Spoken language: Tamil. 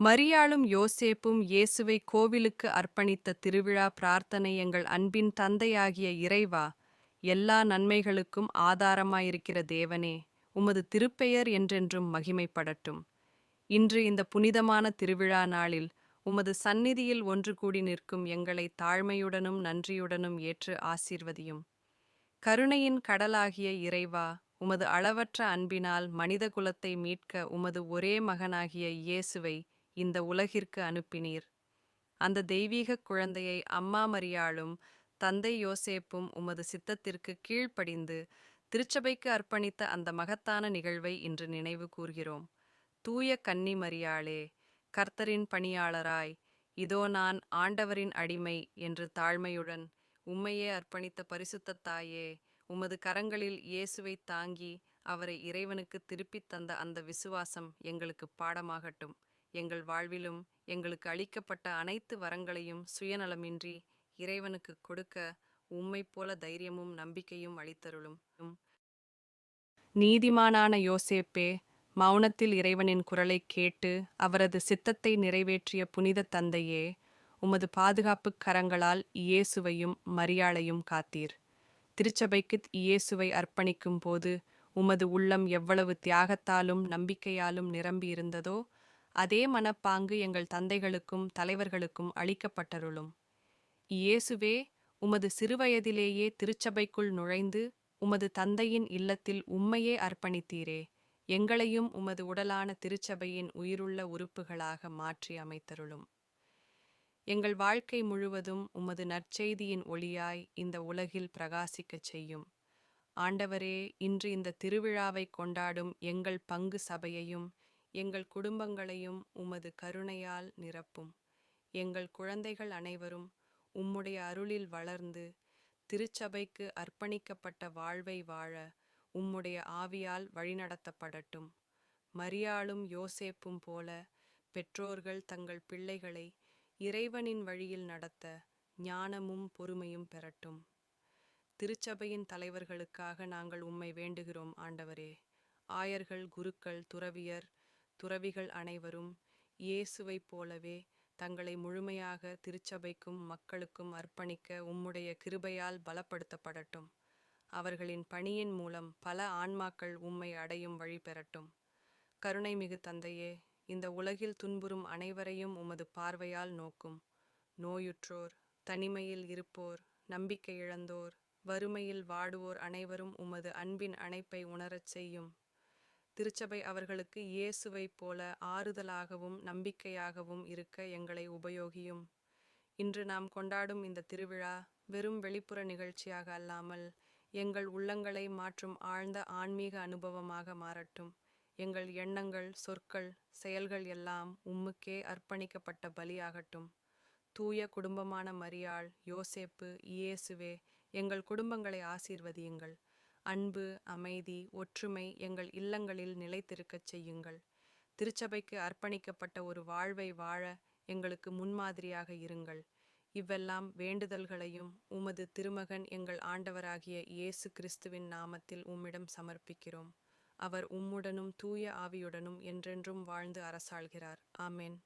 மரியாளும் யோசேப்பும் இயேசுவை கோவிலுக்கு அர்ப்பணித்த திருவிழா பிரார்த்தனை எங்கள் அன்பின் தந்தையாகிய இறைவா எல்லா நன்மைகளுக்கும் ஆதாரமாயிருக்கிற தேவனே உமது திருப்பெயர் என்றென்றும் மகிமைப்படட்டும். இன்று இந்த புனிதமான திருவிழா நாளில் உமது சந்நிதியில் ஒன்று கூடி நிற்கும் எங்களை தாழ்மையுடனும் நன்றியுடனும் ஏற்று ஆசீர்வதியும். கருணையின் கடலாகிய இறைவா உமது அளவற்ற அன்பினால் மனித குலத்தை மீட்க உமது ஒரே மகனாகிய இயேசுவை இந்த உலகிற்கு அனுப்பினீர். அந்த தெய்வீக குழந்தையை அம்மா மரியாளும் தந்தை யோசேப்பும் உமது சித்தத்திற்கு கீழ்ப்படிந்து திருச்சபைக்கு அர்ப்பணித்த அந்த மகத்தான நிகழ்வை இன்று நினைவு கூர்கிறோம். தூய கன்னி மரியாளே கர்த்தரின் பணியாளராய் இதோ நான் ஆண்டவரின் அடிமை என்று தாழ்மையுடன் உம்மையே அர்ப்பணித்த பரிசுத்த தாயே உமது கரங்களில் இயேசுவை தாங்கி அவரை இறைவனுக்கு திருப்பித் தந்த அந்த விசுவாசம் எங்களுக்கு பாடமாகட்டும். எங்கள் வாழ்விலும் எங்களுக்கு அளிக்கப்பட்ட அனைத்து வரங்களையும் சுயநலமின்றி இறைவனுக்கு கொடுக்க உம்மை போல தைரியமும் நம்பிக்கையும் அளித்தருளும். நீதிமானான யோசேப்பே மௌனத்தில் இறைவனின் குரலை கேட்டு அவரது சித்தத்தை நிறைவேற்றிய புனித தந்தையே உமது பாதுகாப்பு கரங்களால் இயேசுவையும் மரியாளையும் காத்தீர். திருச்சபைக்கு இயேசுவை அர்ப்பணிக்கும் போது உமது உள்ளம் எவ்வளவு தியாகத்தாலும் நம்பிக்கையாலும் நிரம்பியிருந்ததோ அதே மனப்பாங்கு எங்கள் தந்தைகளுக்கும் தலைவர்களுக்கும் அளிக்கப்பட்டருளும். இயேசுவே உமது சிறுவயதிலேயே திருச்சபைக்குள் நுழைந்து உமது தந்தையின் இல்லத்தில் உம்மையே அர்ப்பணித்தீரே. எங்களையும் உமது உடலான திருச்சபையின் உயிருள்ள உறுப்புகளாக மாற்றி அமைத்தருளும். எங்கள் வாழ்க்கை முழுவதும் உமது நற்செய்தியின் ஒளியாய் இந்த உலகில் பிரகாசிக்கச் செய்யும். ஆண்டவரே இன்று இந்த திருவிழாவை கொண்டாடும் எங்கள் பங்கு சபையையும் எங்கள் குடும்பங்களையும் உமது கருணையால் நிரப்பும். எங்கள் குழந்தைகள் அனைவரும் உம்முடைய அருளில் வளர்ந்து திருச்சபைக்கு அர்ப்பணிக்கப்பட்ட வாழ்வை வாழ உம்முடைய ஆவியால் வழிநடத்தப்படட்டும். மரியாளும் யோசேப்பும் போல பெற்றோர்கள் தங்கள் பிள்ளைகளை இறைவனின் வழியில் நடத்த ஞானமும் பொறுமையும் பெறட்டும். திருச்சபையின் தலைவர்களுக்காக நாங்கள் உம்மை வேண்டுகிறோம் ஆண்டவரே. ஆயர்கள் குருக்கள் துறவியர் துறவிகள் அனைவரும் இயேசுவைப் போலவே தங்களை முழுமையாக திருச்சபைக்கும் மக்களுக்கும் அர்ப்பணிக்க உம்முடைய கிருபையால் பலப்படுத்தப்படட்டும். அவர்களின் பணியின் மூலம் பல ஆன்மாக்கள் உம்மை அடையும் வழி பெறட்டும். கருணை மிகு தந்தையே இந்த உலகில் துன்புறும் அனைவரையும் உமது பார்வையால் நோக்கும். நோயுற்றோர் தனிமையில் இருப்போர் நம்பிக்கை இழந்தோர் வறுமையில் வாடுவோர் அனைவரும் உமது அன்பின் அணைப்பை உணரச் செய்யும். திருச்சபை அவர்களுக்கு இயேசுவைப் போல ஆறுதலாகவும் நம்பிக்கையாகவும் இருக்க எங்களை உபயோகியும். இன்று நாம் கொண்டாடும் இந்த திருவிழா வெறும் வெளிப்புற நிகழ்ச்சியாக அல்லாமல் எங்கள் உள்ளங்களை மாற்றும் ஆழ்ந்த ஆன்மீக அனுபவமாக மாறட்டும். எங்கள் எண்ணங்கள் சொற்கள் செயல்கள் எல்லாம் உம்முக்கே அர்ப்பணிக்கப்பட்ட பலியாகட்டும். தூய குடும்பமான மரியாள் யோசேப்பு இயேசுவே எங்கள் குடும்பங்களை ஆசீர்வதியுங்கள். அன்பு அமைதி ஒற்றுமை எங்கள் இல்லங்களில் நிலைத்திருக்கச் செய்யுங்கள். திருச்சபைக்கு அர்ப்பணிக்கப்பட்ட ஒரு வாழ்வை வாழ எங்களுக்கு முன்மாதிரியாக இருங்கள். இவ்வெல்லாம் வேண்டுதல்களையும் உமது திருமகன் எங்கள் ஆண்டவராகிய இயேசு கிறிஸ்துவின் நாமத்தில் உம்மிடம் சமர்ப்பிக்கிறோம். அவர் உம்முடனும் தூய ஆவியுடனும் என்றென்றும் வாழ்ந்து அரசாள்கிறார். ஆமேன்.